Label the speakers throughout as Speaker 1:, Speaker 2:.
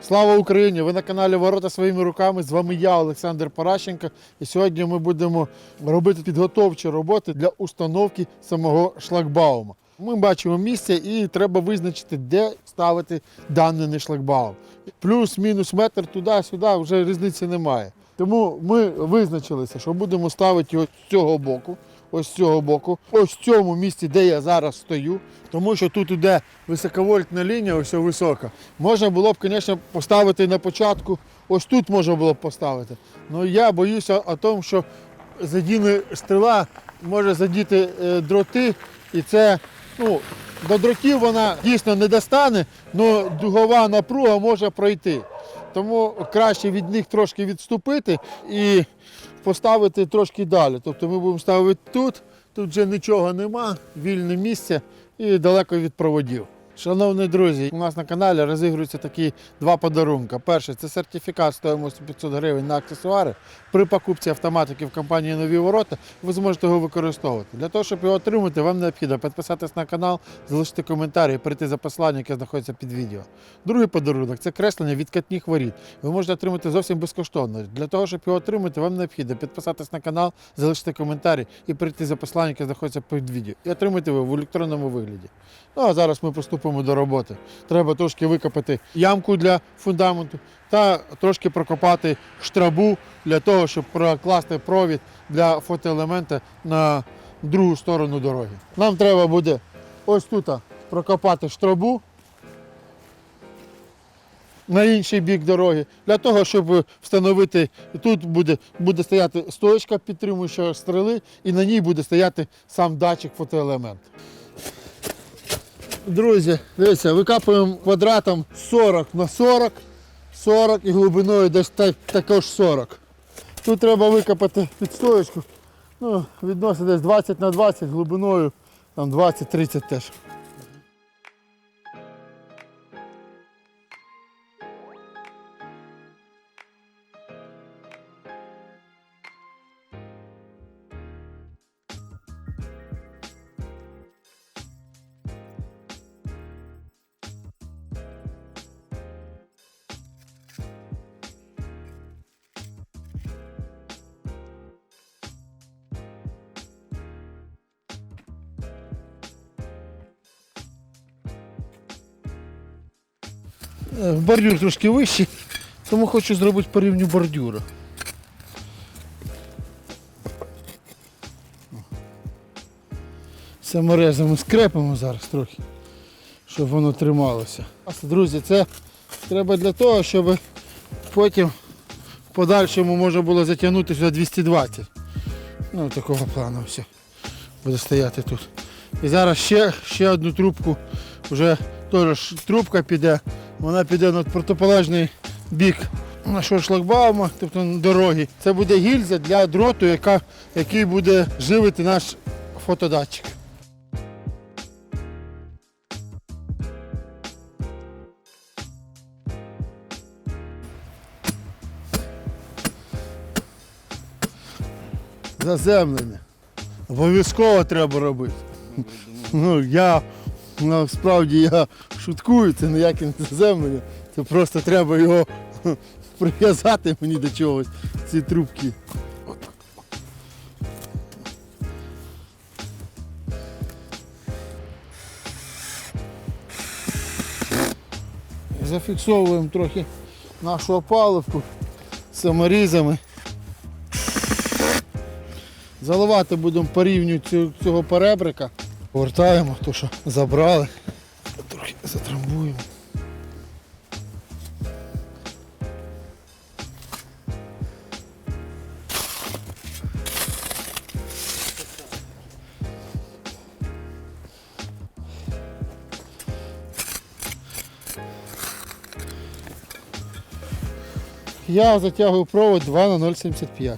Speaker 1: Слава Україні! Ви на каналі Ворота своїми руками. З вами я, Олександр Паращенко. І сьогодні ми будемо робити підготовчі роботи для установки самого шлагбаума. Ми бачимо місце і треба визначити, де ставити даний шлагбаум. Плюс-мінус метр туди-сюди вже різниці немає. Тому ми визначилися, що будемо ставити його з цього боку. Ось з цього боку, ось в цьому місці, де я зараз стою, тому що тут іде високовольтна лінія, ось висока. Можна було б, звісно, поставити на початку, ось тут можна було б поставити. Але я боюся о тому, що задіне стріла, може задіти е, дроти, і це ну, до дротів вона дійсно не достане, але дугова напруга може пройти. Тому краще від них трошки відступити і поставити трошки далі. Тобто ми будемо ставити тут, тут вже нічого нема, вільне місце і далеко від проводів. Шановні друзі, у нас на каналі розігруються такі два подарунки. Перший це сертифікат стоїмостю 500 гривень на аксесуари. При покупці автоматики в компанії Нові Ворота ви зможете його використовувати. Для того, щоб його отримати, вам необхідно підписатись на канал, залишити коментарі і перейти за посиланням, яке знаходиться під відео. Другий подарунок це креслення відкатних воріт. Ви можете отримати зовсім безкоштовно. Для того, щоб його отримати, вам необхідно підписатись на канал, залишити коментарі і перейти за посиланням, яке знаходиться під відео. І отримати ви в електронному вигляді. Ну а зараз ми приступимо до роботи. Треба трошки викопати ямку для фундаменту та трошки прокопати штрабу для того, щоб прокласти провід для фотоелемента на другу сторону дороги. Нам треба буде ось тут прокопати штрабу на інший бік дороги, для того, щоб встановити, тут буде, буде стояти стоечка підтримуюча стріли, і на ній буде стояти сам датчик фотоелемент. Друзі, дивіться, викапуємо квадратом 40 на 40, 40 і глибиною десь також 40. Тут треба викопати підстоєчку, ну, відносно десь 20 на 20 глибиною, там 20-30 теж. Бордюр трошки вищий, тому хочу зробити по рівню бордюра. Саморезом скрепимо зараз трохи, щоб воно трималося. Друзі, це треба для того, щоб потім в подальшому можна було затягнути сюди 220. Ну, такого плану все. Буде стояти тут. І зараз ще, ще одну трубку, вже теж трубка піде, вона піде на протиполежний бік нашого шлагбаума, тобто на дороги. Це буде гільза для дроту, яка, який буде живити наш фотодатчик. Заземлення. Обов'язково треба робити. Ну, я насправді я шуткую, це ніяке не заземлення. Це просто треба його прив'язати мені до чогось, ці трубки. Зафіксовуємо трохи нашу опалубку саморізами. Заливати будемо по рівню цього перебрика. Повертаємо то, що забрали. Трохи затрамбуємо. Я затягую провод 2 на 0,75.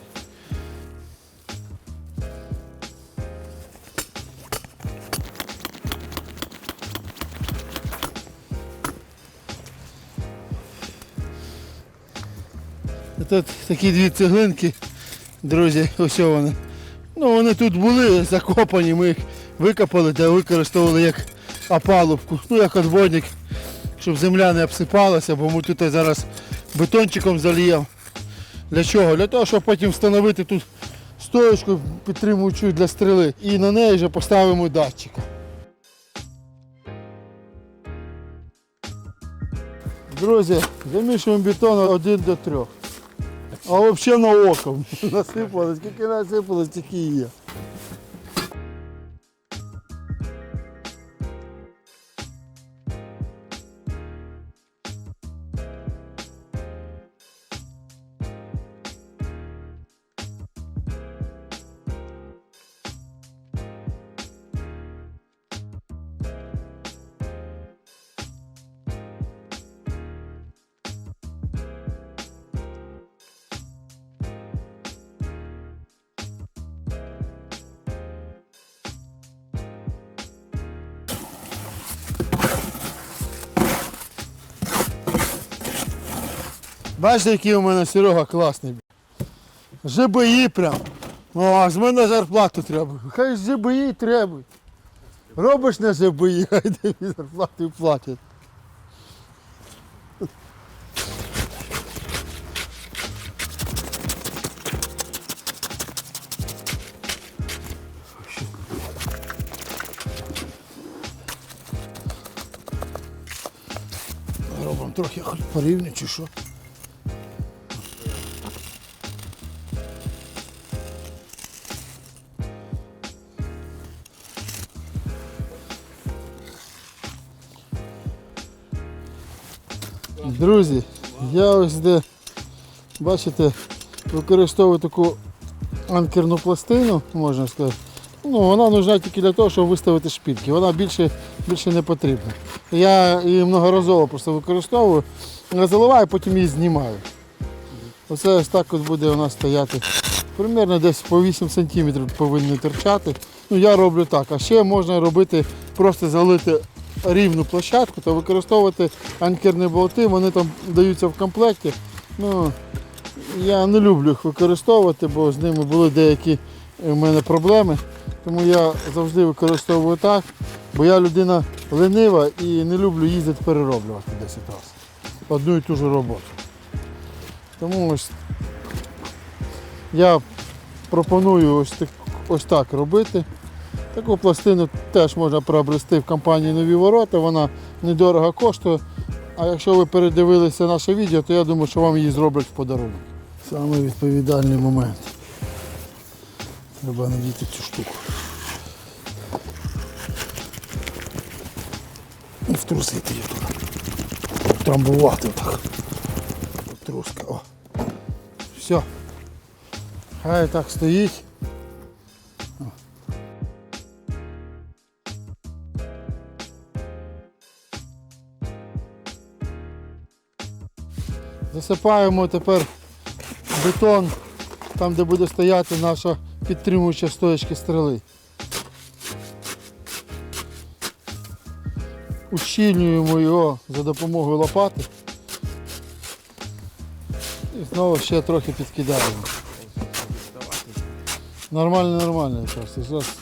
Speaker 1: Тут такі дві цеглинки, друзі, ось вони. Ну вони тут були закопані, ми їх викопали та використовували як опалубку, ну як отводник, щоб земля не обсипалася, бо ми тут зараз бетончиком зальємо. Для чого? Для того, щоб потім встановити тут стоечку підтримуючу для стріли. І на неї вже поставимо датчика. Друзі, замішуємо бетон один до трьох. А взагалі на око насипали, скільки насипали, стільки і є. Бачите, який у мене Серега класний. ЖБІ прям. О, а з мене зарплату треба. Хай ЖБІ треба. Робиш на ЖБІ, хай тобі зарплату платять. Робимо трохи порівню чи що. Друзі, я ось де, бачите, використовую таку анкерну пластину, можна сказати. Ну, вона нужна тільки для того, щоб виставити шпильки. Вона більше, більше не потрібна. Я її многоразово просто використовую, заливаю, потім її знімаю. Оце ось так от буде у нас стояти. Примерно десь по 8 см повинні торчати. Ну, я роблю так. А ще можна робити, просто залити рівну площадку та використовувати анкерні болти, вони там даються в комплекті. Ну, я не люблю їх використовувати, бо з ними були деякі у мене проблеми. Тому я завжди використовую так, бо я людина ленива і не люблю їздити перероблювати 10 разів. Одну і ту ж роботу. Тому ось я пропоную ось так, ось так робити. Таку пластину теж можна приобрести в компанії Нові ворота, вона недорого коштує. А якщо ви передивилися наше відео, то я думаю, що вам її зроблять в подарунок. Саме відповідальний момент. Треба надіти цю штуку. І втрусити її туди. Трамбувати так. Труска. О. Все. Хай так стоїть. Засипаємо тепер бетон там, де буде стояти наша підтримуюча стоячка стріли. Ущільнюємо його за допомогою лопати. І знову ще трохи підкидаємо. Нормально, нормально якраз. Зараз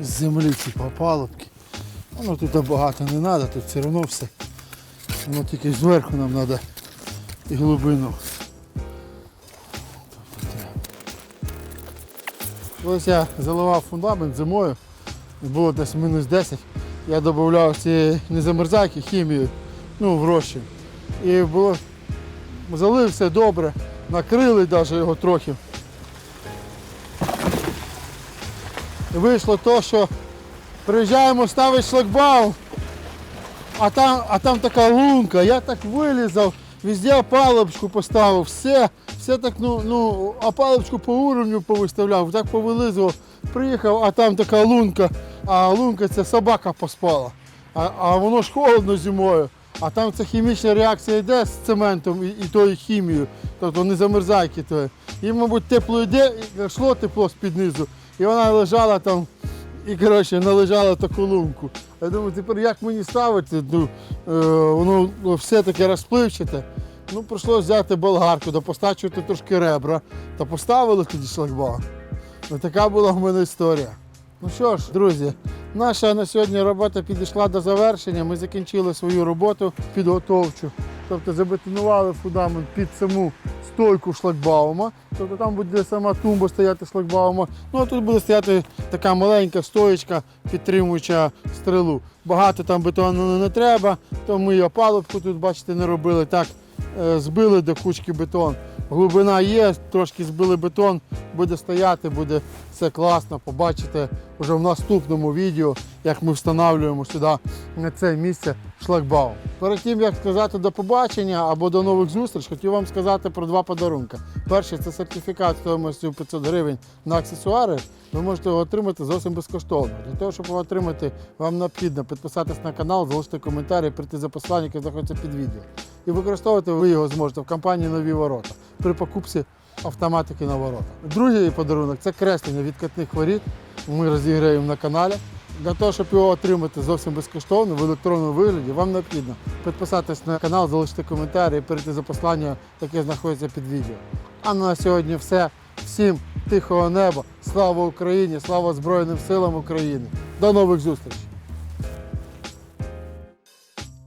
Speaker 1: з землі ці попалубки. Воно тут багато не треба, тут все одно все. Воно тільки зверху нам треба і глибину. Ось я заливав фундамент зимою, було десь мінус 10. Я додавав ці незамерзайки, хімію, ну, в розчин. І було, залив все добре, накрили навіть його трохи. І вийшло то, що приїжджаємо ставити шлагбаум, а там, а там така лунка, я так вилізав, везде опалубочку поставив, все, все так, ну, ну, опалубочку по уровню повиставляв, так повилизував. Приїхав, а там така лунка, а лунка це собака поспала. А, а воно ж холодно зимою. А там ця хімічна реакція йде з цементом і, і тою хімією, тобто не замерзайки тої. І, мабуть, тепло йде, йшло тепло з-під низу. І вона лежала там і коротше, належала таку лунку. Я думаю, тепер як мені ставити? Ну, е, воно ну, все таке розпливчате. Ну, прийшлося взяти болгарку, да постачувати трошки ребра та поставили тоді шлагбаум. Ну, така була в мене історія. Ну що ж, друзі, наша на сьогодні робота підійшла до завершення. Ми закінчили свою роботу підготовчу. Тобто забетонували фундамент під саму стойку шлагбаума. Тобто там буде сама тумба стояти шлагбаума. Ну а тут буде стояти така маленька стоєчка, підтримуюча стрелу. Багато там бетону не треба, то ми опалубку тут, бачите, не робили. Так е, збили до кучки бетон. Глибина є, трошки збили бетон, буде стояти, буде все класно. Побачите вже в наступному відео, як ми встановлюємо сюди на це місце шлагбаум. Перед тим як сказати до побачення або до нових зустріч, хотів вам сказати про два подарунки. Перший це сертифікат стоїмостю 500 гривень на аксесуари. Ви можете його отримати зовсім безкоштовно. Для того, щоб його отримати, вам необхідно підписатись на канал, залишити коментар і прийти за посиланням, яке знаходиться під відео. І використовувати ви його зможете в компанії Нові ворота при покупці автоматики на ворота. Другий подарунок це креслення відкатних воріт. Ми розіграємо на каналі. Для того, щоб його отримати зовсім безкоштовно в електронному вигляді, вам необхідно підписатись на канал, залишити коментар і перейти за послання, яке знаходиться під відео. А на сьогодні все. Всім тихого неба, слава Україні, слава Збройним силам України. До нових зустрічей!